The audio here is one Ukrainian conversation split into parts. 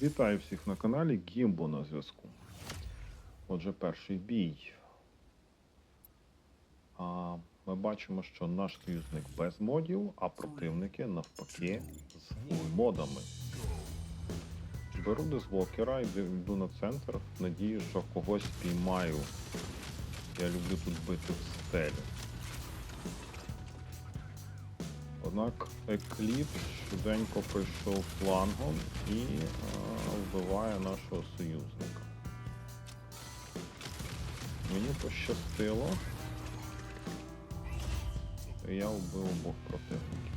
Вітаю всіх на каналі Гімбо на зв'язку. Отже, перший бій. А, ми бачимо, що наш союзник без модів, а противники навпаки з модами. Беру дезвокера, йду йду на центр, в надії, що когось піймаю. Я люблю тут бити в стелю. Однак Екліпс швиденько пройшов флангом і е, вбиває нашого союзника. Мені пощастило. Я вбив обох противників.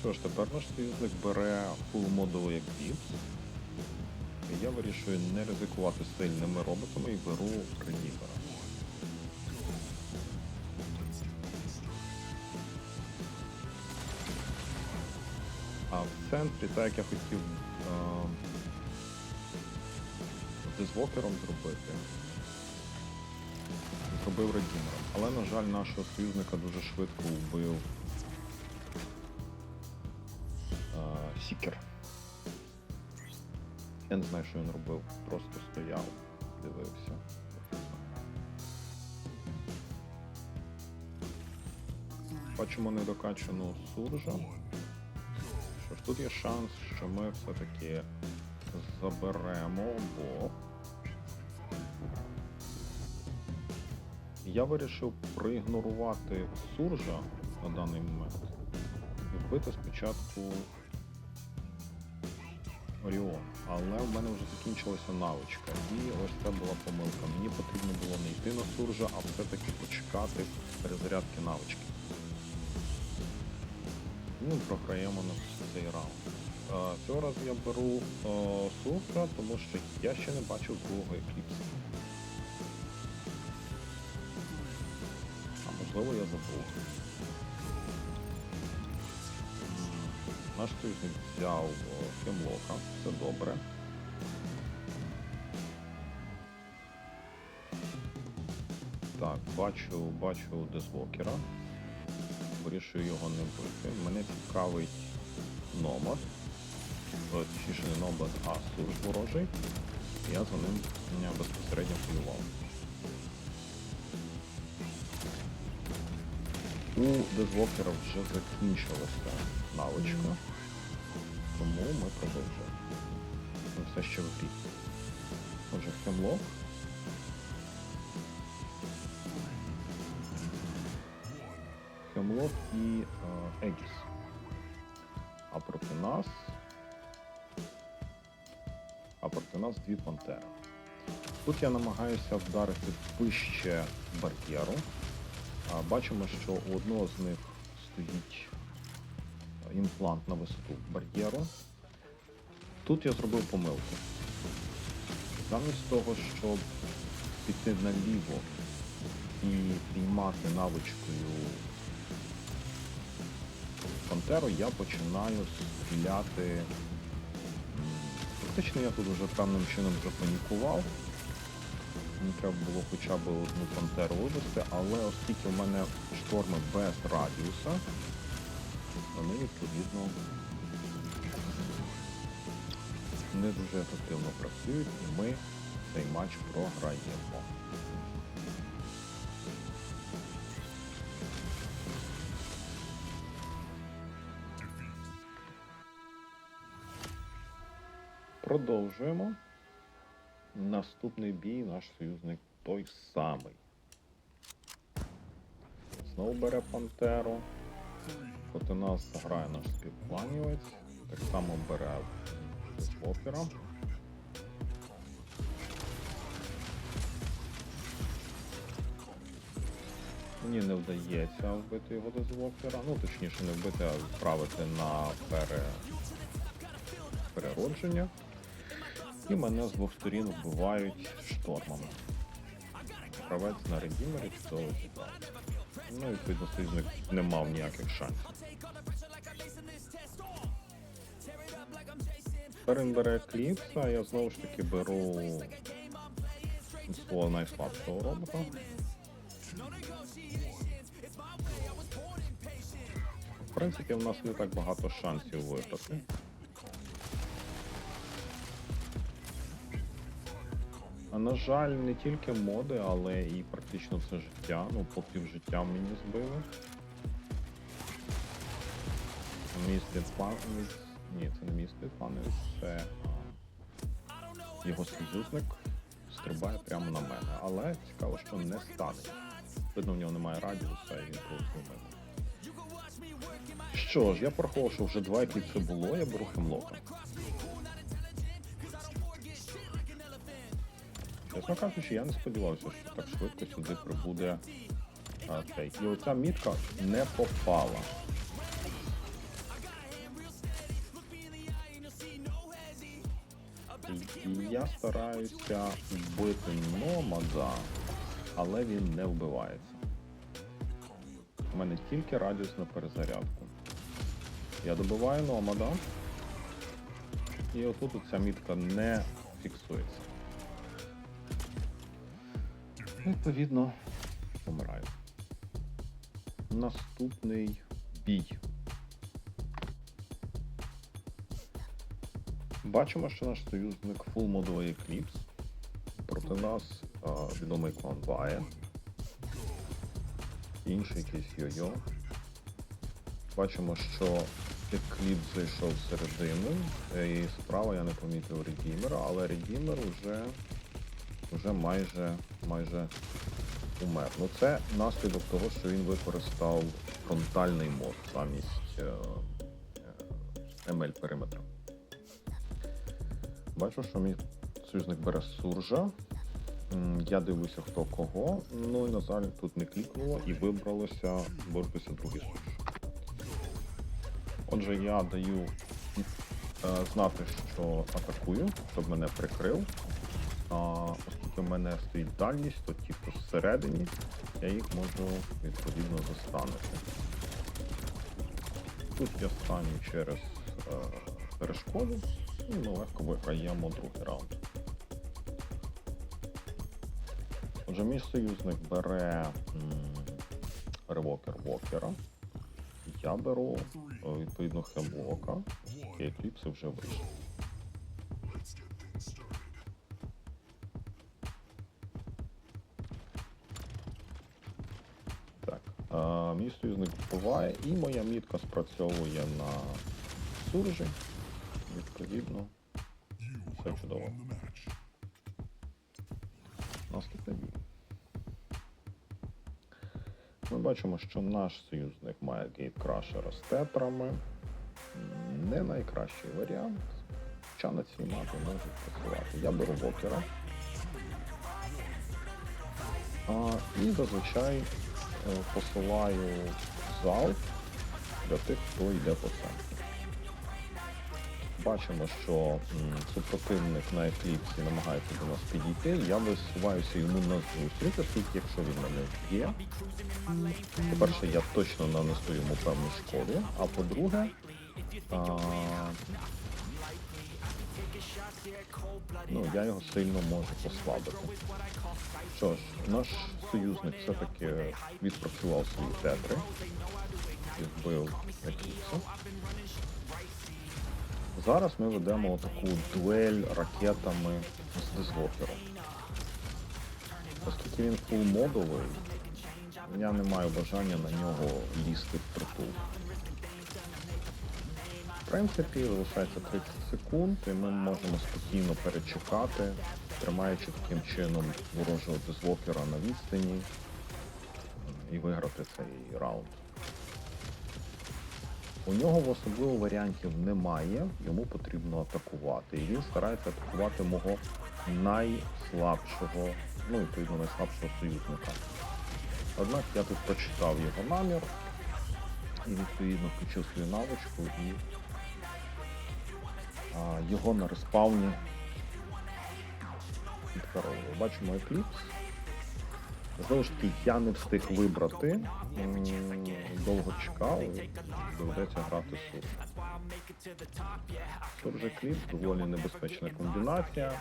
Що ж, тепер наш союзник бере фул модулу як біпс. Я вирішую не ризикувати сильними роботами і беру редівера. В центрі, так як я хотів е, дезвокером зробити, зробив редімером. Але, на жаль, нашого союзника дуже швидко вбив Сікер. Я не знаю, що він робив, просто стояв, дивився. Бачимо недокачану суржа. Тут є шанс, що ми все-таки заберемо бо я вирішив проігнорувати суржа на даний момент і вбити спочатку Оріон. Але в мене вже закінчилася навичка. І ось це була помилка. Мені потрібно було не йти на суржа, а все-таки почекати перезарядки навички. Ну, і програємо на цей раунд. Цього разу я беру Сулфра, тому що я ще не бачив другого екліпсу. А можливо я забув. Наш тиждень взяв Хемлока, все добре. Так, бачу, бачу Дезвокера. Вирішую його не бити. Мене цікавить номад. Е, Точніше не номад, а сурж ворожий. Я за ним безпосередньо полював. У Дезвокера вже закінчилася навичка, тому ми продовжуємо. Ми все ще в грі. Отже, Хемлок. Хемлок і е, Егіс. Нас. А проти нас дві пантери. Тут я намагаюся вдарити вище бар'єру. Бачимо, що у одного з них стоїть е, імплант на висоту бар'єру. Тут я зробив помилку. Замість того, щоб піти наліво і піймати навичкою пантеру, я починаю стріляти. Фактично я тут вже певним чином запанікував. Мені треба було хоча б одну пантеру вивести, але оскільки в мене шторми без радіуса, вони відповідно не дуже ефективно працюють і ми цей матч програємо. Продовжуємо. Наступний бій наш союзник той самий. Знову бере Пантеру. Проти нас грає наш співпланівець. Так само бере Вокера. Мені не вдається вбити його до звокера. Ну, точніше, не вбити, а відправити на пере... переродження. І мене з двох сторін вбивають штормами. Гравець на редімері чудово зібрав. Ну, відповідно, союзник не мав ніяких шансів. Тепер він бере кліпса, я знову ж таки беру свого найслабшого робота. В принципі, в нас не так багато шансів виграти. На жаль, не тільки моди, але і практично все життя. Ну, по півжиття мені збили. Містер Панець. Ні, це не містер Панець, це його союзник стрибає прямо на мене. Але цікаво, що не стане. Видно, в нього немає радіуса і він просто мене. Що ж, я порахував, що вже два екліпси було, я беру хемлока. Чесно кажучи, я не сподівався, що так швидко сюди прибуде а, цей. І оця мітка не попала. І- я стараюся вбити номада, але він не вбивається. У мене тільки радіус на перезарядку. Я добиваю номада. І отут ця мітка не фіксується. Відповідно, помираю. Наступний бій. Бачимо, що наш союзник фул модовий екліпс. Проти нас а, відомий клан Ває. Інший якийсь йо-йо. Бачимо, що екліпс зайшов всередину. е, І справа я не помітив Редімера, але Редімер вже, вже майже, майже умер. Ну це наслідок того, що він використав фронтальний мод замість е, е, ML периметра. Бачу, що мій союзник бере суржа. Я дивлюся, хто кого. Ну і на жаль, тут не клікнуло і вибралося боротися другий сурж. Отже, я даю е, знати, що атакую, щоб мене прикрив. А, оскільки в мене стоїть дальність, то хто всередині, я їх можу відповідно застанути. Тут я стану через е, перешкоду і ми легко виграємо другий раунд. Отже, мій союзник бере ревокер Вокера. Я беру е, відповідно Хемлока. І екліпси вже вийшли. Вбиває, і моя мітка спрацьовує на суржі. Відповідно, все чудово. Наступний бій. Ми бачимо, що наш союзник має гейткрашера з тетрами. Не найкращий варіант. Хоча на цій мапі може працювати. Я беру бокера. А, і зазвичай е, посилаю залп для тих, хто йде по центру. Бачимо, що м, супротивник на екліпсі намагається до нас підійти. Я висуваюся йому на зустріч, оскільки якщо він мене є, по-перше, я точно нанесу йому певну шкоду, а по-друге, ну, я його сильно можу послабити. Що ж, наш союзник все-таки відпрацював свої тетри і вбив екліпса. Зараз ми ведемо таку дуель ракетами з дизлокером. Оскільки він фулмодовий, я не маю бажання на нього лізти в притул. Принципі, залишається 30 секунд, і ми можемо спокійно перечекати, тримаючи таким чином ворожого дизлокера на відстані і виграти цей раунд. У нього в особливо варіантів немає, йому потрібно атакувати. І він старається атакувати мого найслабшого, ну відповідно найслабшого союзника. Однак я тут прочитав його намір і відповідно включив свою навичку і його на респауні відкаровував. Бачимо екліпс. Знову ж таки, я не встиг вибрати. Довго чекав, доведеться грати суд. Суржа кліп доволі небезпечна комбінація.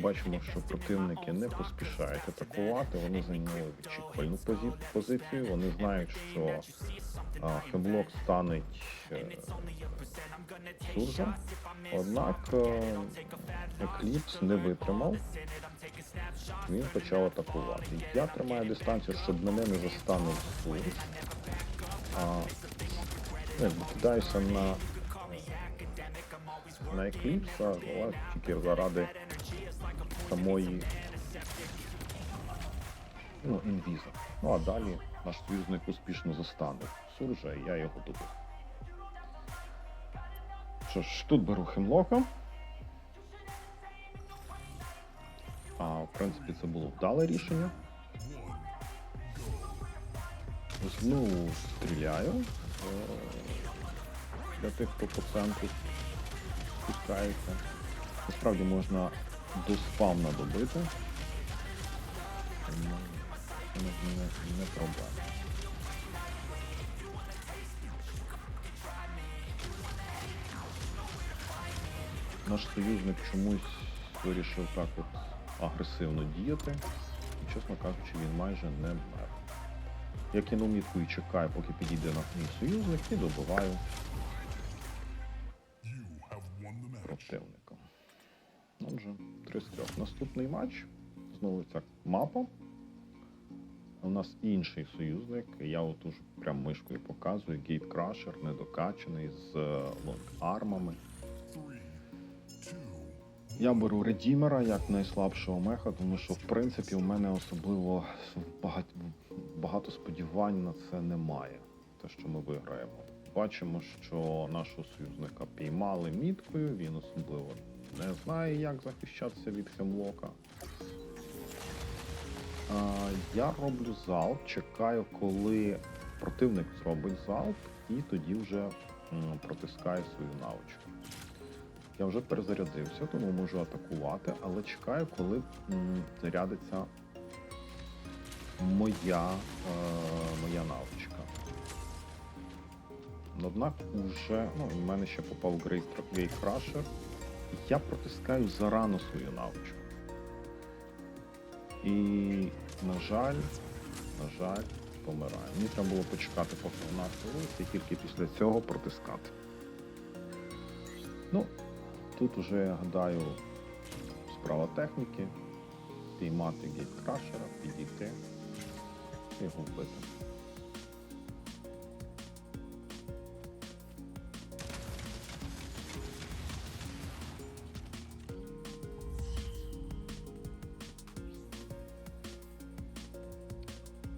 Бачимо, що противники не поспішають атакувати. Вони зайняли відчіпальну позі- позицію. Вони знають, що а, хемлок стане е, Суржа. Однак е, Екліпс не витримав. Він почав атакувати. Я тримаю дистанцію, щоб мене не застанув ну, кидаюся на, на Екліпса, але тільки заради самої ну, інвіза. Ну а далі наш союзник успішно застанув Суржа, і я його добив. Що ж, тут беру хемлока. А, в принципі, це було вдале рішення. Знову стріляю. Е, Для тих, хто по центру спускається. Насправді можна до спавна добити. Це не, проблема. Наш союзник чомусь вирішив так от агресивно діяти. І, чесно кажучи, він майже не вмер. Я кинув мітку і чекаю, поки підійде на мій союзник, і добиваю противника. Отже, 3 з 3. Наступний матч. Знову ця мапа. У нас інший союзник. Я от уже прям мишкою показую. Гейткрашер недокачаний з е, лонг-армами. Я беру редімера як найслабшого меха, тому що в принципі у мене особливо багато, багато сподівань на це немає. Те, що ми виграємо. Бачимо, що нашого союзника піймали міткою, він особливо не знає, як захищатися від хемлока. Я роблю залп, чекаю, коли противник зробить залп, і тоді вже м, протискаю свою навичку. Я вже перезарядився, тому можу атакувати, але чекаю, коли зарядиться моя, е, моя навичка. Однак уже, ну, в мене ще попав Crusher, я протискаю зарано свою навичку. І, на жаль, на жаль, помираю. Мені треба було почекати, поки вона активується, і тільки після цього протискати. Ну, Тут уже, я гадаю, справа техніки, піймати гейт-крашера, підійти і його вбити.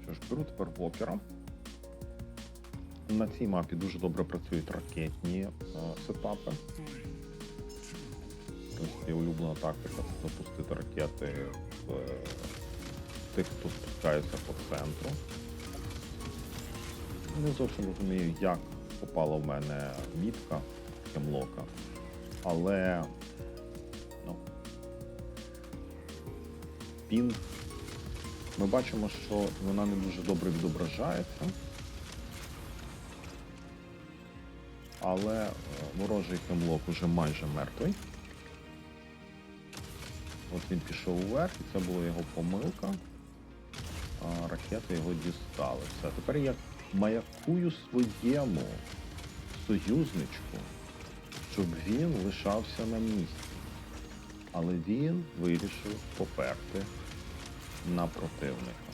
Що ж, беру тепер вокера. На цій мапі дуже добре працюють ракетні е, сетапи. Є улюблена тактика запустити ракети в е, тих, хто спускається по центру. Не зовсім розумію, як попала в мене мітка хемлока, але ну, пін. Ми бачимо, що вона не дуже добре відображається. Але е, ворожий хемлок уже майже мертвий. От він пішов вверх, і це була його помилка. А, ракети його дістали. Все. Тепер я маякую своєму союзничку, щоб він лишався на місці. Але він вирішив поперти на противника.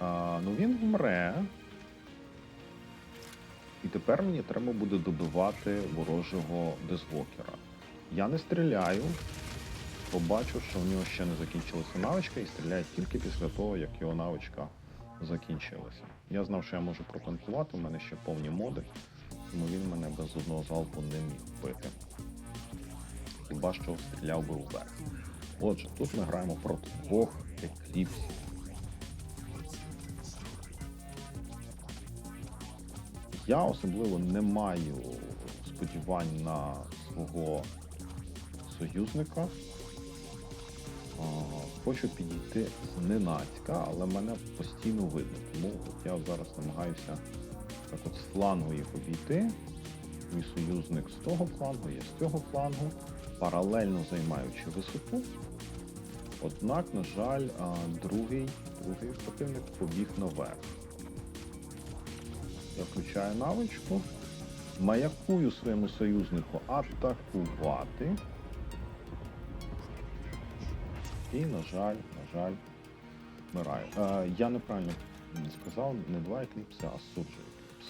А, ну він вмре. І тепер мені треба буде добивати ворожого дезвокера. Я не стріляю, побачу, що в нього ще не закінчилася навичка, і стріляє тільки після того, як його навичка закінчилася. Я знав, що я можу протанкувати, у мене ще повні моди, тому він мене без одного залпу не міг вбити. Хіба що стріляв би вверх. Отже, тут ми граємо проти двох екліпсів. Я особливо не маю сподівань на свого союзника. Хочу підійти зненацька, але мене постійно видно. Тому от я зараз намагаюся так от з флангу їх обійти. Мій союзник з того флангу, я з цього флангу, паралельно займаючи висоту. Однак, на жаль, другий, другий противник побіг наверх. Я включаю навичку, маякую своєму союзнику атакувати. І, на жаль, на жаль, вмираю. Е, я неправильно сказав, не два екліпси, а суджі екліпс.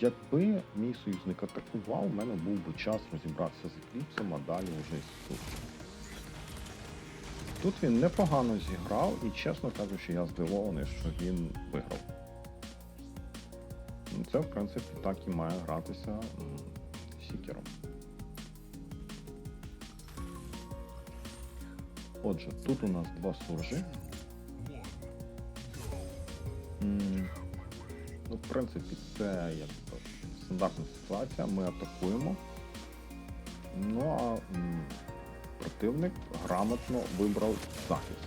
Якби мій союзник атакував, у мене був би час розібратися з екліпсом, а далі вже з суджем. Тут він непогано зіграв і, чесно кажучи, я здивований, що він виграв. Це, в принципі, так і має гратися Сікером. Отже, тут у нас два суржі. Ну, в принципі, це як стандартна ситуація. Ми атакуємо. Ну а противник грамотно вибрав захист.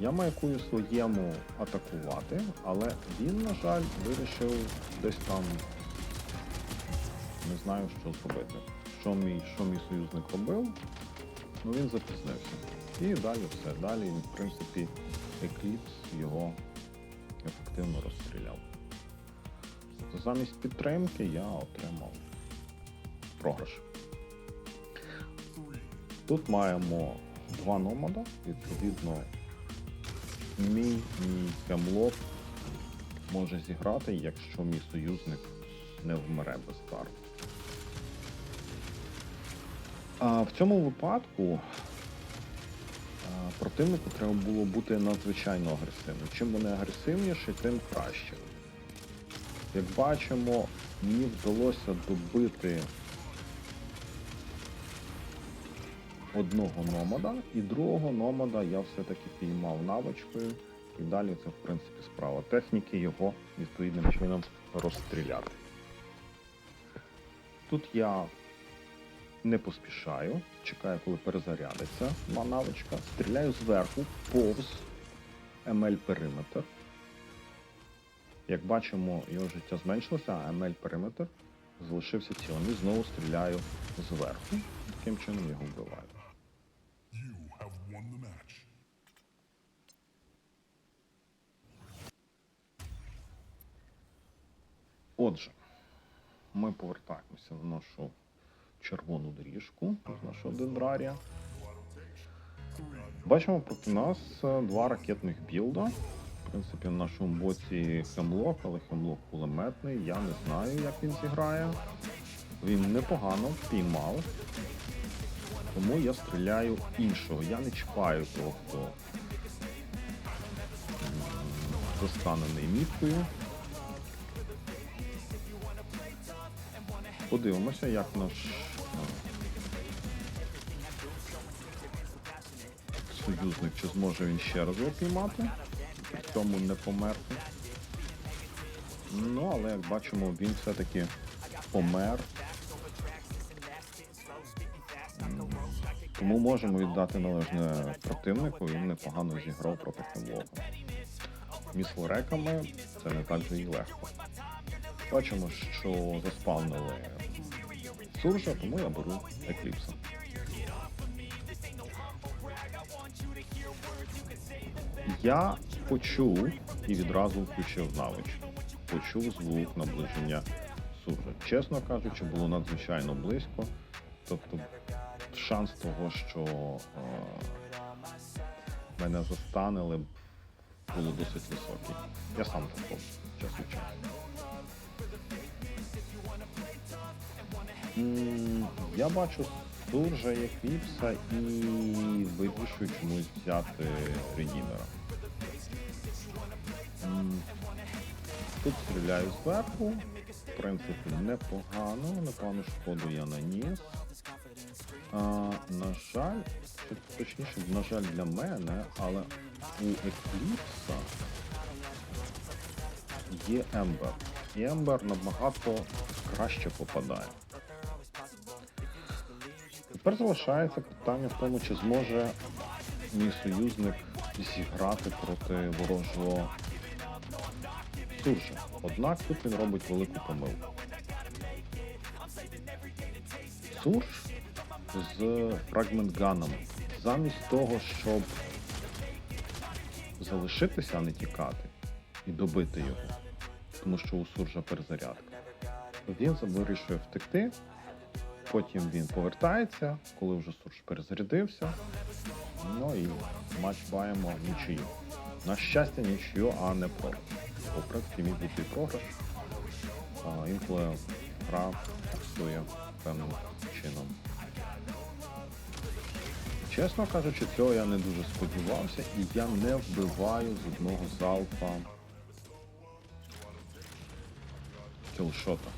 Я маякую своєму атакувати, але він, на жаль, вирішив десь там не знаю, що зробити. Що мій, що мій союзник робив, ну він запізнився. І далі все. Далі, в принципі, Екліпс його ефективно розстріляв. Тобто замість підтримки я отримав програш. Тут маємо два номада, відповідно, мій, мій може зіграти, якщо мій союзник не вмре без карт. А в цьому випадку противнику треба було бути надзвичайно агресивним. Чим вони агресивніші, тим краще. Як бачимо, мені вдалося добити одного номада, і другого номада я все-таки піймав навичкою, і далі це, в принципі, справа техніки його відповідним чином розстріляти. Тут я не поспішаю, чекаю, коли перезарядиться навичка, стріляю зверху, повз ML периметр. Як бачимо, його життя зменшилося, а ML периметр залишився цілим. І знову стріляю зверху. Таким чином його вбиваю. Отже, ми повертаємося в нашу червону доріжку з нашого дендрарія. Бачимо проти нас е, два ракетних білда. В принципі, на нашому боці хемлок, але хемлок кулеметний. Я не знаю, як він зіграє. Він непогано піймав. Тому я стріляю іншого. Я не чіпаю того, хто м, застанений міткою. Подивимося, як наш союзник, чи зможе він ще раз його піймати, при цьому не померти. Ну, але як бачимо, він все-таки помер. Тому можемо віддати належне противнику, він непогано зіграв проти Хемлока. Міслореками це не так же і легко. Бачимо, що заспавнили Суржа, тому я беру Екліпса. Я почув і відразу включив навичку. Почув звук наближення Суржа. Чесно кажучи, було надзвичайно близько. Тобто шанс того, що е, мене застанили, було досить високий. Я сам також час від часу. Я бачу Суржа і Екліпса і вирішую чомусь взяти Редімера. Тут стріляю зверху. В принципі, непогано, непогану шкоду я наніс. А, на жаль, точніше, на жаль, для мене, але у Екліпса є Ембер. І Ембер набагато краще попадає. Тепер залишається питання в тому, чи зможе мій союзник зіграти проти ворожого Суржа. Однак тут він робить велику помилку. Сурж з фрагментганом. Замість того, щоб залишитися, а не тікати, і добити його, тому що у Суржа перезарядка. Він вирішує втекти, потім він повертається, коли вже Сурж перезарядився. Ну і матч маємо нічию. На щастя, нічию, а не про. Бо, в принципі, міг бути і програш. Інколи гра працює певним чином. Чесно кажучи, цього я не дуже сподівався, і я не вбиваю з одного залпа кілшота.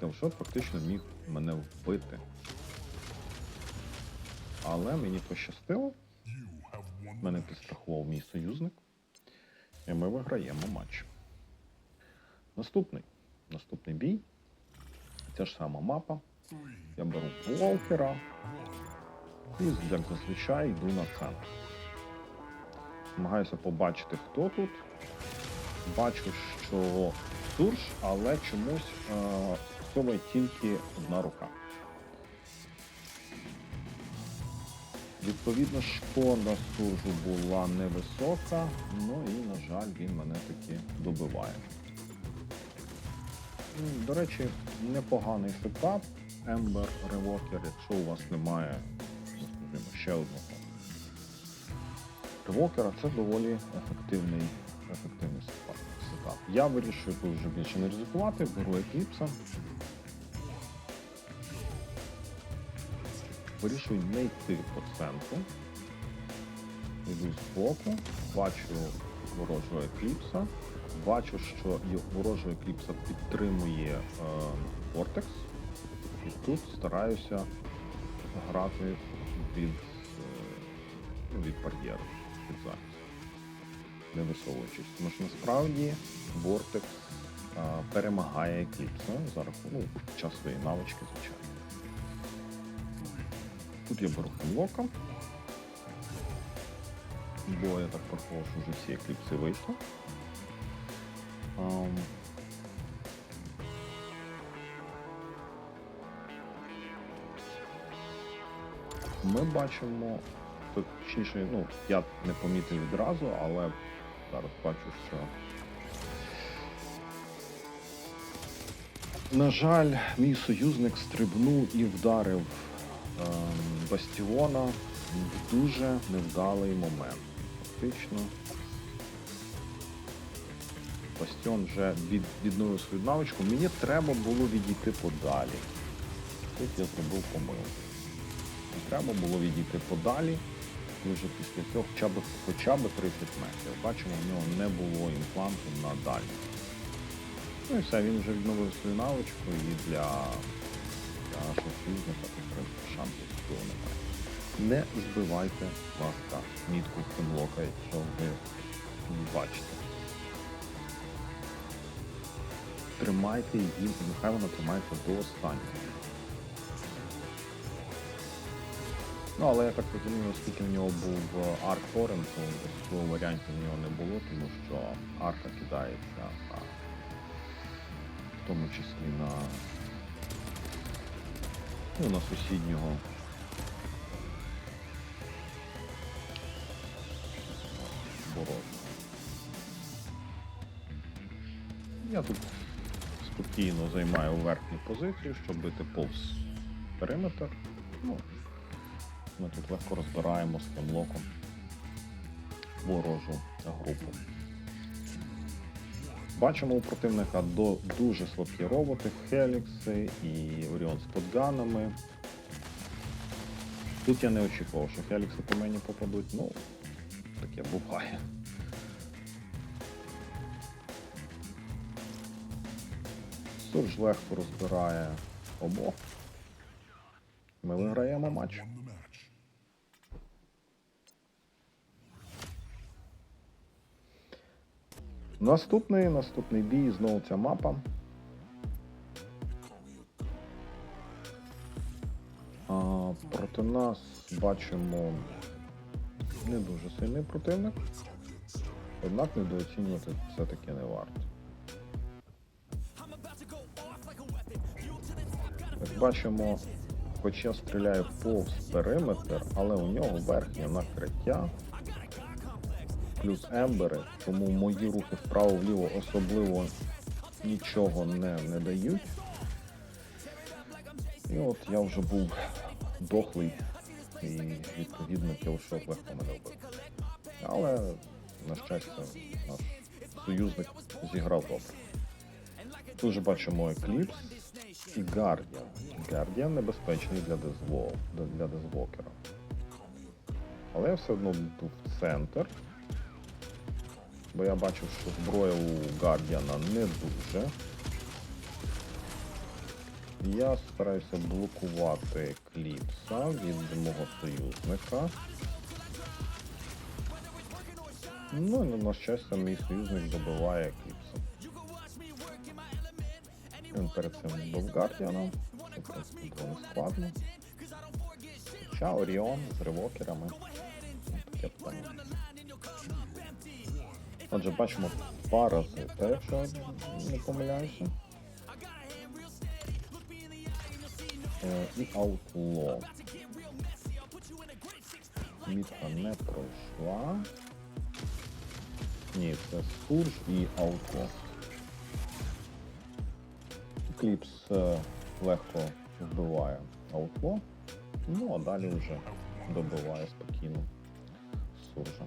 Кілшот фактично міг мене вбити. Але мені пощастило, мене підстрахував мій союзник, і ми виграємо матч. Наступний. Наступний бій. Ця ж сама мапа. Я беру Волкера і, як зазвичай, йду на центр. Намагаюся побачити, хто тут. Бачу, що Сурж, але чомусь е, тільки одна рука. Відповідно, шкода Суржу була невисока, ну і, на жаль, він мене таки добиває. До речі, непоганий сетап. Ember Revoker, якщо у вас немає, скажімо, ще одного ревокера, це доволі ефективний, ефективний сетап. Я вирішую тут вже більше не ризикувати, беру екліпса. Вирішую не йти по центру. Йду з боку, бачу ворожого екліпса, бачу, що ворожого екліпса підтримує е, Vortex. І тут стараюся грати від, е, від бар'єру, від захисту, не висовуючись. Тому що насправді Vortex е, перемагає екліпса за рахунок ну, під час своєї навички, звичайно. Тут я беру хемлока. Бо я так порахував, що вже всі екліпси вийшли. Ам, Ми бачимо, точніше, ну, я не помітив відразу, але зараз бачу, що. На жаль, мій союзник стрибнув і вдарив Бастіона в дуже невдалий момент. Фактично. Бастіон вже від, відновив свою навичку. Мені треба було відійти подалі. Тут я зробив помилку. Треба було відійти подалі. І вже після цього хоча б, хоча б 30 метрів. Бачимо, в нього не було імпланту на далі. Ну і все, він вже відновив свою навичку і для нашого союзника шансів цього немає. Не збивайте, ласка, мітку Кемлока, якщо ви бачите. Тримайте її, нехай вона тримається до останнього. Ну, але я так розумію, оскільки в нього був арк торрент, то такого варіантів в нього не було, тому що арка кидається в тому числі на, ну, на сусіднього. Ворога. Я тут спокійно займаю верхню позицію, щоб бити повз периметр. Ну, ми тут легко розбираємо з хемлоком ворожу групу. Бачимо у противника до, дуже слабкі роботи, Хелікси і Оріон з подганами. Тут я не очікував, що Хелікси по мені попадуть, ну, таке буває. Сурж легко розбирає обох. Ми виграємо матч. Наступний, наступний бій, знову ця мапа. А, проти нас бачимо не дуже сильний противник. Однак недооцінювати все-таки не варто. Як бачимо, хоч я стріляю повз периметр, але у нього верхнє накриття, плюс ембери, тому мої рухи вправо-вліво особливо нічого не, не дають. І от я вже був дохлий і відповідно кілшот легко мене вбив. Але, на щастя, наш союзник зіграв добре. Тут же бачимо екліпс і Гардіан. Гардіан небезпечний для дезвол, для дезвокера. Але я все одно йду в центр. Бо я бачив, що зброя у Гардіана не дуже. Я стараюся блокувати кліпса від мого союзника. Ну і на щастя, мій союзник добиває кліпса. Він перед цим був Гардіаном, це в принципі було не складно. Хоча Оріон з ревокерами. Таке питання. Отже, бачимо пара паразита, якщо я не помиляюся. Е, І Outlaw. Мітка не пройшла. Ні, це Сурж і Outlaw. Кліпс е, легко вбиває Outlaw. Ну, а далі вже добиває спокійно Суржа.